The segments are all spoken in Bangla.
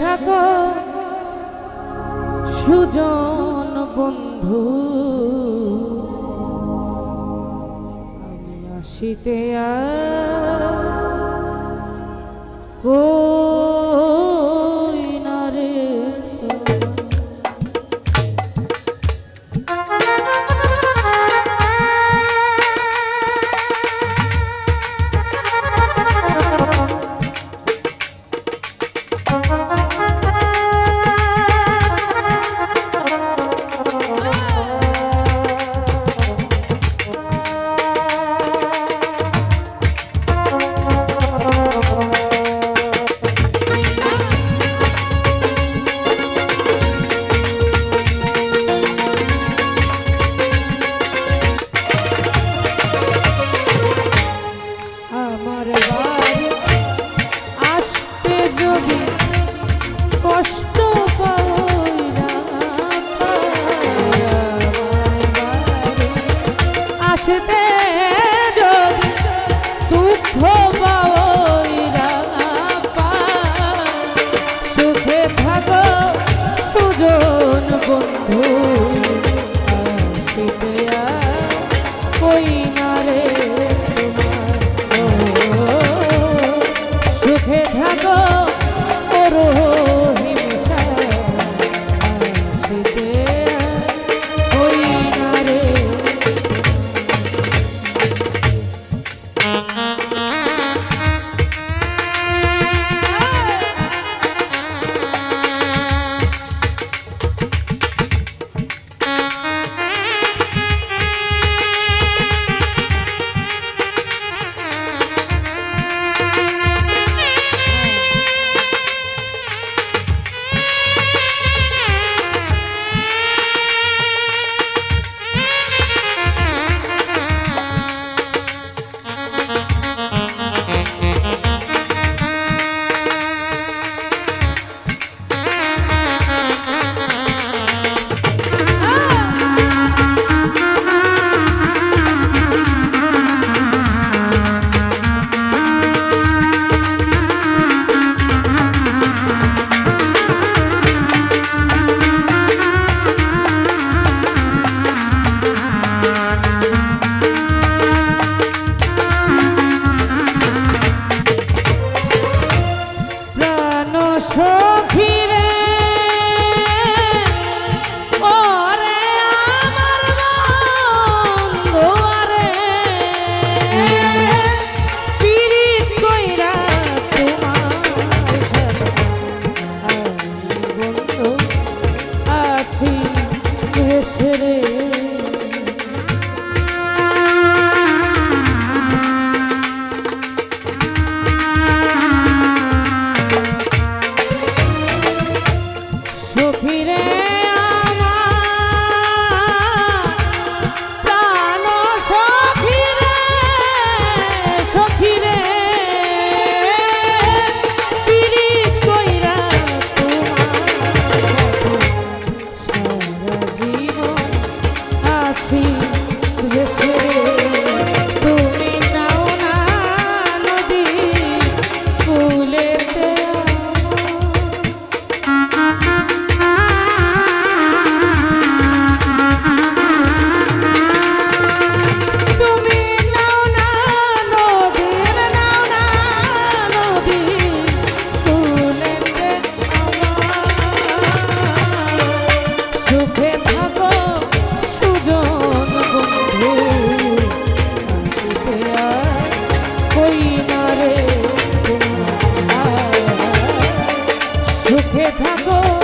থাকো। সুজন বন্ধু আমি আসিতে আর to be. সুখে থাকো।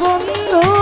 বন্ধু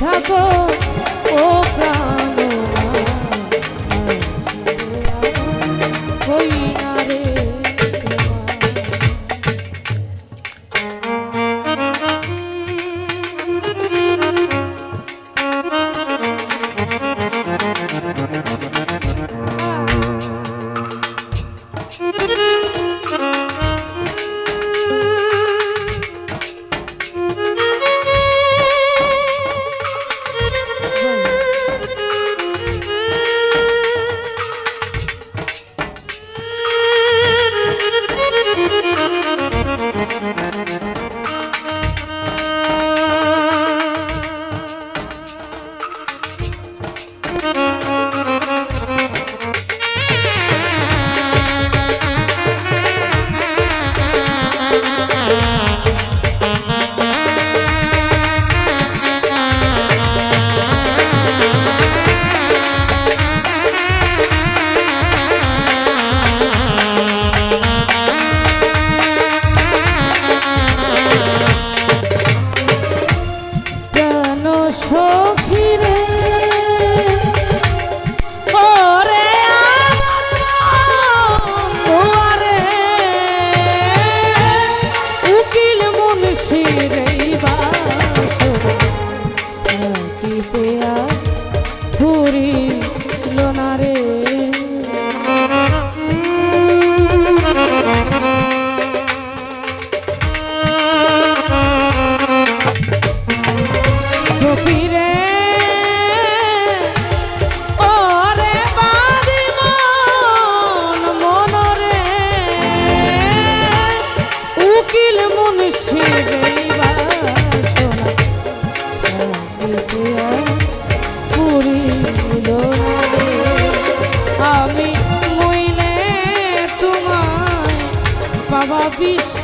থাকো ও প্রাণ হই না রে বাবা বিশ্ব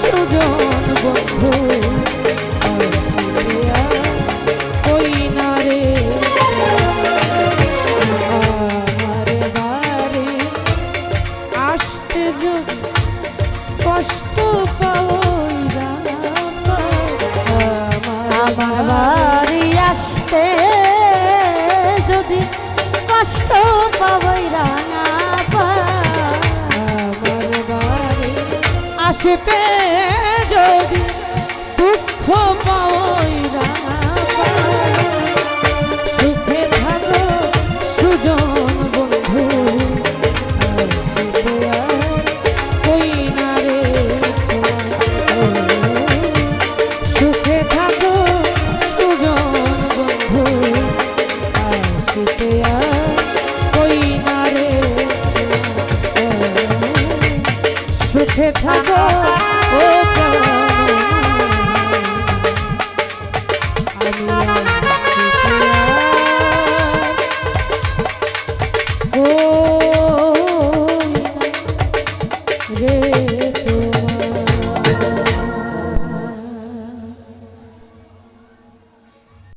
সুজন বন্ধু। কষ্টে যদি দুঃখ পাওয়া সুখে থাকো সুজন বন্ধু সুখে থাকো সুজন বন্ধু সুখে আর সুখে থাকো। ও